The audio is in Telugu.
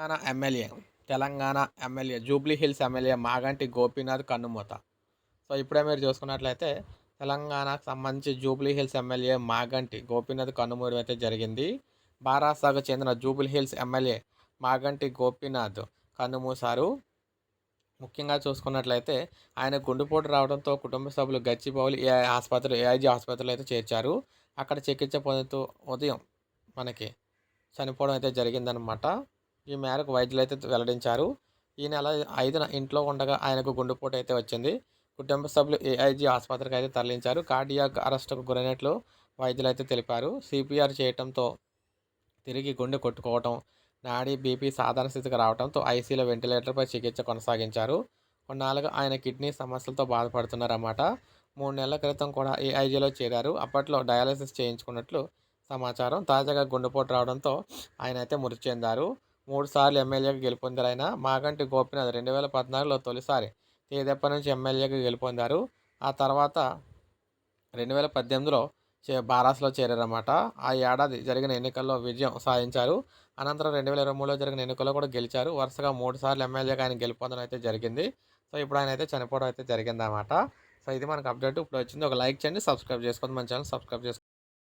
Telangana MLA Telangana MLA Jubilee Hills MLA Maganti Gopinath కన్నుమూత. So ఇప్పుడే మీరు చూసుకున్నట్లయితే తెలంగాణకు సంబంధించి Jubilee Hills MLA Maganti Gopinath కన్నుమూరు అయితే జరిగింది. బారాసాకు చెందిన Jubilee Hills MLA Maganti Gopinath కన్నుమూశారు. ముఖ్యంగా చూసుకున్నట్లయితే ఆయన గుండెపోటు రావడంతో కుటుంబ సభ్యులు గచ్చిబౌలి ఏ ఆసుపత్రి ఏఐజీ ఆసుపత్రిలో అయితే చేర్చారు. అక్కడ చికిత్స పొందుతూ ఉదయం మనకి చనిపోవడం అయితే జరిగిందనమాట ఈ మేరకు వైద్యులు అయితే వెల్లడించారు. ఈ నెల ఐదున ఇంట్లో ఉండగా ఆయనకు గుండెపోటు అయితే వచ్చింది. కుటుంబ సభ్యులు ఏఐజీ ఆసుపత్రికి అయితే తరలించారు. కార్డియాక్ అరెస్టుకు గురైనట్లు వైద్యులు అయితే తెలిపారు. సిపిఆర్ చేయడంతో తిరిగి గుండె కొట్టుకోవటం నాడీ బీపీ సాధారణ స్థితికి రావడంతో ఐసీలో వెంటిలేటర్పై చికిత్స కొనసాగించారు. కొన్నాళ్ళుగా ఆయన కిడ్నీ సమస్యలతో బాధపడుతున్నారన్నమాట. మూడు నెలల క్రితం కూడా ఏఐజీలో చేరారు. అప్పట్లో డయాలసిస్ చేయించుకున్నట్లు సమాచారం. తాజాగా గుండెపోటు రావడంతో ఆయన అయితే మృతి చెందారు. మూడు సార్లు ఎమ్మెల్యేగా గెలుపొందారు ఆయన మాగంటి గోపినాథ్ రెండు వేల పద్నాలుగులో తొలిసారి తేదెప్ప నుంచి ఎమ్మెల్యేగా గెలుపొందారు. ఆ తర్వాత రెండు వేల పద్దెనిమిదిలో చే బారాస్లో చేరారన్నమాట. ఆ ఏడాది జరిగిన ఎన్నికల్లో విజయం సాధించారు. అనంతరం రెండు వేల ఇరవై మూడులో జరిగిన ఎన్నికల్లో కూడా గెలిచారు. వరుసగా మూడు సార్లు ఎమ్మెల్యేగా ఆయన గెలుపొందడం అయితే జరిగింది. సో ఇప్పుడు ఆయన అయితే చనిపోవడం అయితే జరిగిందన్నమాట. సో ఇది మనకు అప్డేట్. ఇప్పుడు వచ్చింది ఒక లైక్ చేయండి సబ్స్క్రైబ్ చేసుకోండి. మన ఛానల్ సబ్స్క్రైబ్ చేసుకోండి.